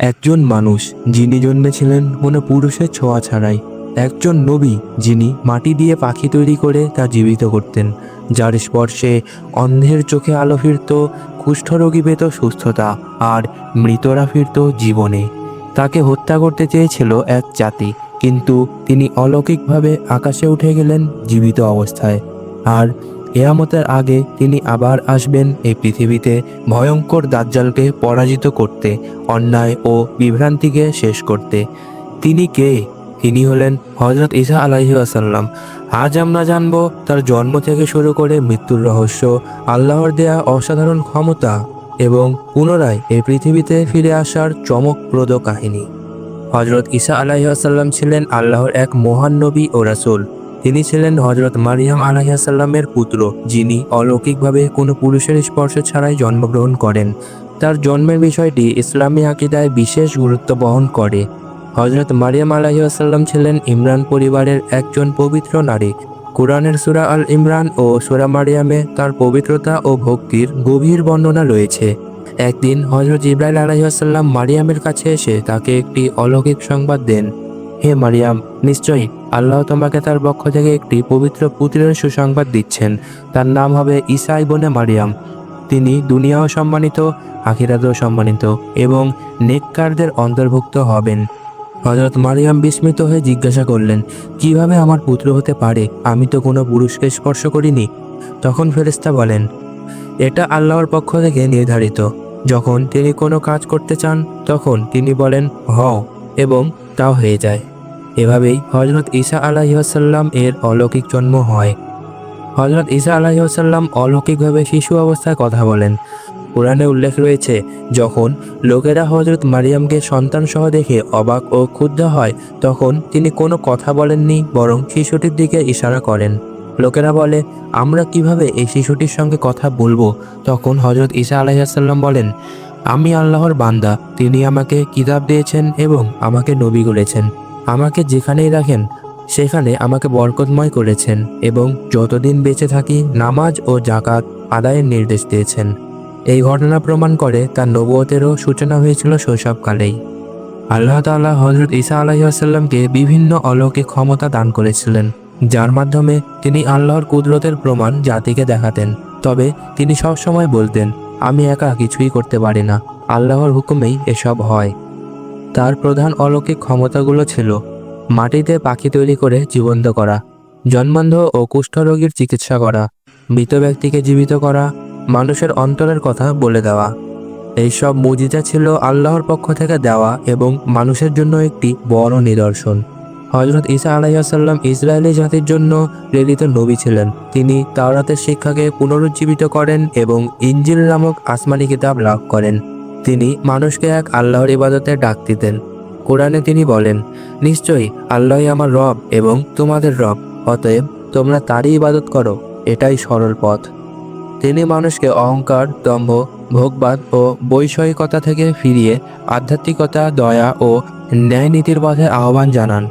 একজন মানুষ যিনি জন্মেছিলেন কোনো পুরুষের ছোঁয়া ছাড়াই। একজন নবী যিনি মাটি দিয়ে পাখি তৈরি করে তা জীবিত করতেন, যার স্পর্শে অন্ধের চোখে আলো ফিরত কুষ্ঠরোগী পেত সুস্থতা আর মৃতরা ফিরত জীবনে। তাকে হত্যা করতে চেয়েছিল এক জাতি, কিন্তু তিনি অলৌকিকভাবে আকাশে উঠে গেলেন জীবিত অবস্থায়। আর এয়ামতের আগে তিনি আবার আসবেন এই পৃথিবীতে ভয়ঙ্কর দাজ্জালকে পরাজিত করতে, অন্যায় ও বিভ্রান্তিকে শেষ করতে। তিনি কে? তিনি হলেন হজরত ঈসা আলাহি আসাল্লাম আজ আমরা জানব তার জন্ম থেকে শুরু করে মৃত্যুর রহস্য, আল্লাহর দেয়া অসাধারণ ক্ষমতা এবং পুনরায় এই পৃথিবীতে ফিরে আসার চমকপ্রদ কাহিনী। হজরত ঈসা আলাহি আসাল্লাম ছিলেন আল্লাহর এক মহান নবী ও রাসূল। তিনি ছিলেন হজরত মারিয়াম আলাহিসাল্লামের পুত্র, যিনি অলৌকিকভাবে কোনো পুরুষের স্পর্শ ছাড়াই জন্মগ্রহণ করেন। তার জন্মের বিষয়টি ইসলামী আকিদায় বিশেষ গুরুত্ব বহন করে। হজরত মারিয়াম আলাহিসাল্লাম ছিলেন ইমরান পরিবারের একজন পবিত্র নারী। কোরআনের সুরা আল ইমরান ও সুরা মারিয়ামে তার পবিত্রতা ও ভক্তির গভীর বর্ণনা রয়েছে। একদিন হজরত ইব্রাহিম আলাইসাল্লাম মারিয়ামের কাছে এসে তাকে একটি অলৌকিক সংবাদ দেন। হে মারিয়াম, নিশ্চয়ই আল্লাহ তোমাকে তার পক্ষ থেকে একটি পবিত্র পুত্রের সুসংবাদ দিচ্ছেন। তার নাম হবে ঈসা ইবনে মারিয়াম। তিনি দুনিয়াও সম্মানিত, আখিরাতেও সম্মানিত এবং নেককারদের অন্তর্ভুক্ত হবেন। হজরত মারিয়াম বিস্মিত হয়ে জিজ্ঞাসা করলেন, কীভাবে আমার পুত্র হতে পারে? আমি তো কোনো পুরুষকে স্পর্শ করিনি। তখন ফেরেস্তা বলেন, এটা আল্লাহর পক্ষ থেকে নির্ধারিত। যখন তিনি কোনো কাজ করতে চান, তখন তিনি বলেন, হও, এবং তাও হয়ে যায়। এভাবেই হজরত ঈসা আলাহিসাল্লাম এর অলৌকিক জন্ম হয়। হজরত ঈসা আলাহিসাল্লাম অলৌকিকভাবে শিশু অবস্থায় কথা বলেন। কোরআনে উল্লেখ রয়েছে, যখন লোকেরা হজরত মারিয়ামকে সন্তান সহ দেখে অবাক ও ক্ষুব্ধ হয়, তখন তিনি কোনো কথা বলেননি, বরং শিশুটির দিকে ইশারা করেন। লোকেরা বলে, আমরা কীভাবে এই শিশুটির সঙ্গে কথা বলব? তখন হজরত ঈসা আলাইসাল্লাম বলেন, আমি আল্লাহর বান্দা, তিনি আমাকে কিতাব দিয়েছেন এবং আমাকে নবী করেছেন আমাকে যেখানেই রাখেন, সেখানে আমাকে বরকতময় করেছেন এবং যতদিন বেঁচে থাকি নামাজ ও জাকাত আদায়ের নির্দেশ দিয়েছেন। এই ঘটনা প্রমাণ করে তার নবুয়তেরও সূচনা হয়েছিল শৈশবকালেই। আল্লাহ তাআলা হজরত ঈসা আলাইসাল্লামকে বিভিন্ন অলৌকিক ক্ষমতা দান করেছিলেন, যার মাধ্যমে তিনি আল্লাহর কুদরতের প্রমাণ জাতিকে দেখাতেন। তবে তিনি সব সময় বলতেন, আমি একা কিছুই করতে পারি না। আল্লাহর হুকুমেই এসব হয়। তার প্রধান অলৌকিক ক্ষমতাগুলো ছিল মাটিতে পাখি তৈরি করে জীবন্ত করা জন্মান্ধ ও কুষ্ঠরোগীর চিকিৎসা করা, মৃত ব্যক্তিকে জীবিত করা, মানুষের অন্তরের কথা বলে দেওয়া। এইসব মুজিজা ছিল আল্লাহর পক্ষ থেকে দেওয়া এবং মানুষের জন্য একটি বড় নিদর্শন। হজরত ঈসা আলাইসাল্লাম ইসরায়েলি জাতির জন্য প্রেরিত নবী ছিলেন। তিনি তাওরাতের শিক্ষাকে পুনরুজ্জীবিত করেন এবং ইঞ্জিল নামক আসমানি কিতাব লাভ করেন। তিনি মানুষকে এক আল্লাহর ইবাদতে ডাক দিতেন কোরআনে তিনি বলেন, নিশ্চয়ই আল্লাহই আমার রব এবং তোমাদের রব, অতএব তোমরা তারই ইবাদত করো, এটাই সরল পথ। তিনি মানুষকে অহংকার, দম্ভ, ভোগবাদ ও বৈষয়িকতা থেকে ফিরিয়ে আধ্যাত্মিকতা, দয়া ও ন্যায় নীতির পথে আহ্বান জানান।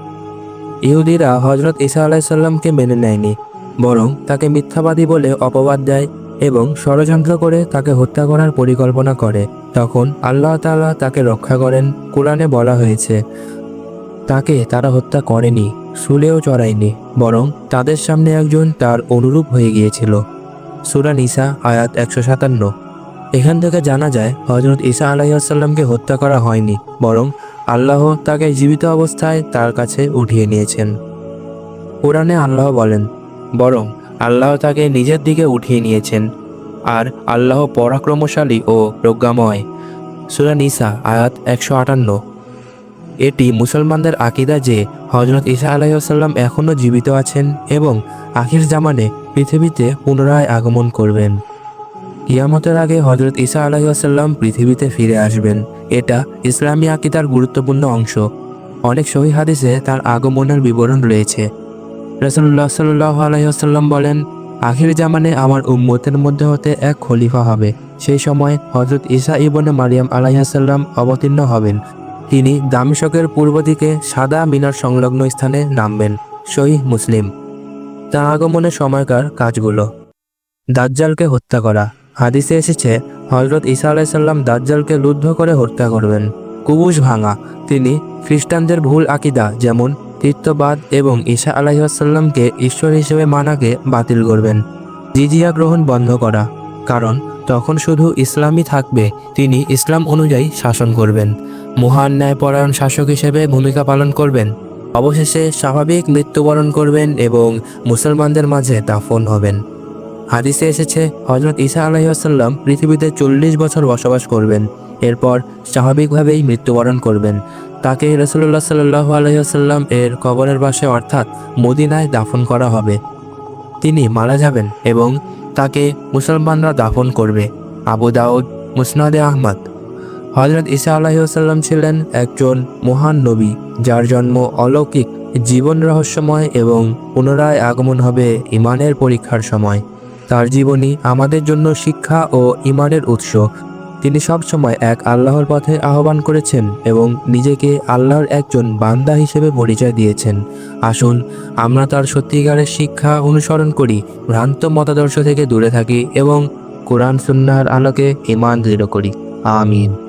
ইহুদিরা হজরত ঈসা আলাইসাল্লামকে মেনে নেয়নি, বরং তাকে মিথ্যাবাদী বলে অপবাদ দেয় এবং ষড়যন্ত্র করে তাকে হত্যা করার পরিকল্পনা করে। তখন আল্লাহ তাআলা তাকে রক্ষা করেন। কোরআনে বলা হয়েছে, তাকে তারা হত্যা করেনি, শুলেও চড়ায়নি, বরং তাদের সামনে একজন তার অনুরূপ হয়ে গিয়েছিল। সুরা নিসা, আয়াত একশো সাতান্ন। এখান থেকে জানা যায় হজরত ঈসা আলাইসাল্লামকে হত্যা করা হয়নি, বরং আল্লাহ তাকে জীবিত অবস্থায় তার কাছে উঠিয়ে নিয়েছেন। কোরআনে আল্লাহ বলেন, বরং আল্লাহ তাকে নিজের দিকে উঠিয়ে নিয়েছেন। আর আল্লাহ পরাক্রমশালী ও প্রজ্ঞাময়। সুরা নিসা, আয়াত একশো আটান্ন। এটি মুসলমানদের আকিদা যে হজরত ঈসা আলাইসাল্লাম এখনও জীবিত আছেন এবং আখির জামানে পৃথিবীতে পুনরায় আগমন করবেন। কিয়ামতের আগে হজরত ঈসা আলাইসাল্লাম পৃথিবীতে ফিরে আসবেন। এটা ইসলামী আকিদার গুরুত্বপূর্ণ অংশ। অনেক সহি হাদিসে তার আগমনের বিবরণ রয়েছে। রসুল্লাহ সাল্লাহ আলাইসাল্লাম বলেন আখির জামানে আমার উম্মতের মধ্যে হতে এক খলিফা হবে। সেই সময় হজরত ঈসা ইবনে মারিয়াম আলাইহাসাল্লাম অবতীর্ণ হবেন। তিনি দামিশকের পূর্ব দিকে সাদা মিনার সংলগ্ন স্থানে নামবেন শহীদ মুসলিম। তার আগমনের সময়কার কাজগুলো। দাজ্জালকে হত্যা করা। হাদিসে এসেছে হজরত ঈসা আলাইসাল্লাম দাজ্জালকে লুদ্ধ করে হত্যা করবেন। কুবুস ভাঙা। তিনি খ্রিস্টানদের ভুল আকিদা, যেমন তীর্থবাদ এবং ঈশা আলাইসাল্লামকে ঈশ্বর হিসেবে মানাকে বাতিল করবেন। জিজিয়া গ্রহণ বন্ধ করা। কারণ তখন শুধু ইসলামই থাকবে, তিনি ইসলাম অনুযায়ী শাসন করবেন। মহান ন্যায়পরায়ণ শাসক হিসেবে ভূমিকা পালন করবেন। অবশেষে স্বাভাবিক মৃত্যুবরণ করবেন এবং মুসলমানদের মাঝে দাফন হবেন। হাদিসে এসেছে হজরত ঈসা আলাইসাল্লাম পৃথিবীতে চল্লিশ বছর বসবাস করবেন। এরপর স্বাভাবিকভাবেই মৃত্যুবরণ করবেন। তাকে রসুল্লাহ সাল্লাহ আলহিহাসাল্লাম এর কবরের পাশে, অর্থাৎ মদিনায় দাফন করা হবে। তিনি মারা যাবেন এবং তাকে মুসলমানরা দাফন করবে। আবু দাউদ, মুসনাদে আহমদ। হজরত ঈসা আলাহিসাল্লাম ছিলেন একজন মহান নবী, যার জন্ম অলৌকিক, জীবন রহস্যময় এবং পুনরায় আগমন হবে ইমানের পরীক্ষার সময়। তার জীবনী আমাদের জন্য শিক্ষা ও ইমানের উৎস। তিনি সবসময় এক আল্লাহর পথে আহ্বান করেছেন এবং নিজেকে আল্লাহর একজন বান্দা হিসেবে পরিচয় দিয়েছেন। আসুন, আমরা তার সত্যিকারের শিক্ষা অনুসরণ করি, ভ্রান্ত মতাদর্শ থেকে দূরে থাকি এবং কোরআন সুন্নার আলোকে ইমান দৃঢ় করি। আমিন।